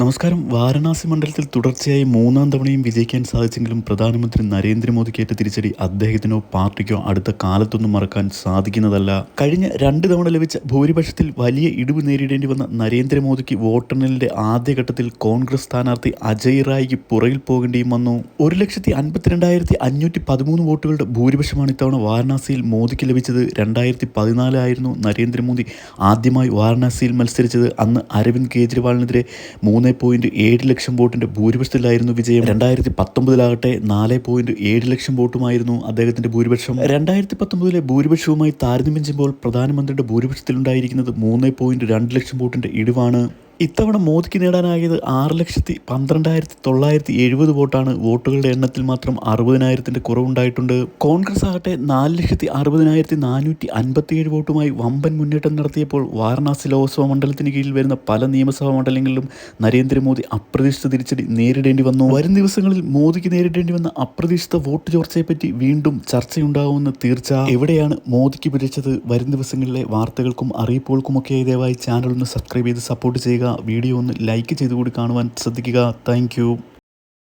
നമസ്കാരം. വാരണാസി മണ്ഡലത്തിൽ തുടർച്ചയായി മൂന്നാം തവണയും വിജയിക്കാൻ സാധിച്ചെങ്കിലും പ്രധാനമന്ത്രി നരേന്ദ്രമോദിക്കേറ്റ തിരിച്ചടി അദ്ദേഹത്തിനോ പാർട്ടിക്കോ അടുത്ത കാലത്തൊന്നും മറക്കാൻ സാധിക്കുന്നതല്ല. കഴിഞ്ഞ രണ്ട് തവണ ലഭിച്ച ഭൂരിപക്ഷത്തിൽ വലിയ ഇടിവ് നേരിടേണ്ടി വന്ന നരേന്ദ്രമോദിക്ക് വോട്ടെണ്ണലിന്റെ ആദ്യഘട്ടത്തിൽ കോൺഗ്രസ് സ്ഥാനാർത്ഥി അജയ് റായിക്ക് പുറകിൽ പോകേണ്ടിയും വന്നു. ഒരു ലക്ഷത്തി അൻപത്തിരണ്ടായിരത്തി അഞ്ഞൂറ്റി പതിമൂന്ന് വോട്ടുകളുടെ ഭൂരിപക്ഷമാണ് ഇത്തവണ വാരണാസിയിൽ മോദിക്ക് ലഭിച്ചത്. രണ്ടായിരത്തി പതിനാലായിരുന്നു നരേന്ദ്രമോദി ആദ്യമായി വാരണാസിയിൽ മത്സരിച്ചത്. അന്ന് അരവിന്ദ് കെജ്രിവാളിനെതിരെ മൂന്ന് പോയിന്റ് ഏഴ് ലക്ഷം വോട്ടിന്റെ ഭൂരിപക്ഷത്തിലായിരുന്നു വിജയം. രണ്ടായിരത്തി പത്തൊമ്പതിലാകട്ടെ നാല് പോയിന്റ് ഏഴ് ലക്ഷം വോട്ടുമായിരുന്നു അദ്ദേഹത്തിന്റെ ഭൂരിപക്ഷം. രണ്ടായിരത്തി പത്തൊമ്പതിലെ ഭൂരിപക്ഷവുമായി താരതമ്യം ചെയ്യുമ്പോൾ പ്രധാനമന്ത്രിയുടെ ഭൂരിപക്ഷത്തിലുണ്ടായിരിക്കുന്നത് മൂന്ന് പോയിന്റ് രണ്ട് ലക്ഷം വോട്ടിന്റെ ഇടിവാണ്. ഇത്തവണ മോദിക്ക് നേടാനായത് ആറ് ലക്ഷത്തി പന്ത്രണ്ടായിരത്തി തൊള്ളായിരത്തി എഴുപത് വോട്ടാണ്. വോട്ടുകളുടെ എണ്ണത്തിൽ മാത്രം അറുപതിനായിരത്തിന്റെ കുറവുണ്ടായിട്ടുണ്ട്. കോൺഗ്രസ് ആകട്ടെ നാല് ലക്ഷത്തി അറുപതിനായിരത്തി നാനൂറ്റി അൻപത്തിയേഴ് വോട്ടുമായി വമ്പൻ മുന്നേറ്റം നടത്തിയപ്പോൾ വാരണാസി ലോക്സഭാ മണ്ഡലത്തിന് കീഴിൽ വരുന്ന പല നിയമസഭാ മണ്ഡലങ്ങളിലും നരേന്ദ്രമോദി അപ്രതീക്ഷിത തിരിച്ചടി നേരിടേണ്ടി വന്നു. വരും ദിവസങ്ങളിൽ മോദിക്ക് നേരിടേണ്ടി വന്ന അപ്രതീക്ഷിത വോട്ട് ചോർച്ചയെപ്പറ്റി വീണ്ടും ചർച്ചയുണ്ടാകുമെന്ന് തീർച്ച. എവിടെയാണ് മോദിക്ക് പിടിച്ചത്? വരും ദിവസങ്ങളിലെ വാർത്തകൾക്കും അറിയിപ്പുകൾക്കുമൊക്കെയായി ദയവായി ചാനൽ ഒന്ന് സബ്സ്ക്രൈബ് ചെയ്ത് സപ്പോർട്ട് ചെയ്യുക. വീഡിയോ ഒന്ന് ലൈക്ക് ചെയ്ത് കൂടി കാണുവാൻ ശ്രദ്ധിക്കുക താങ്ക്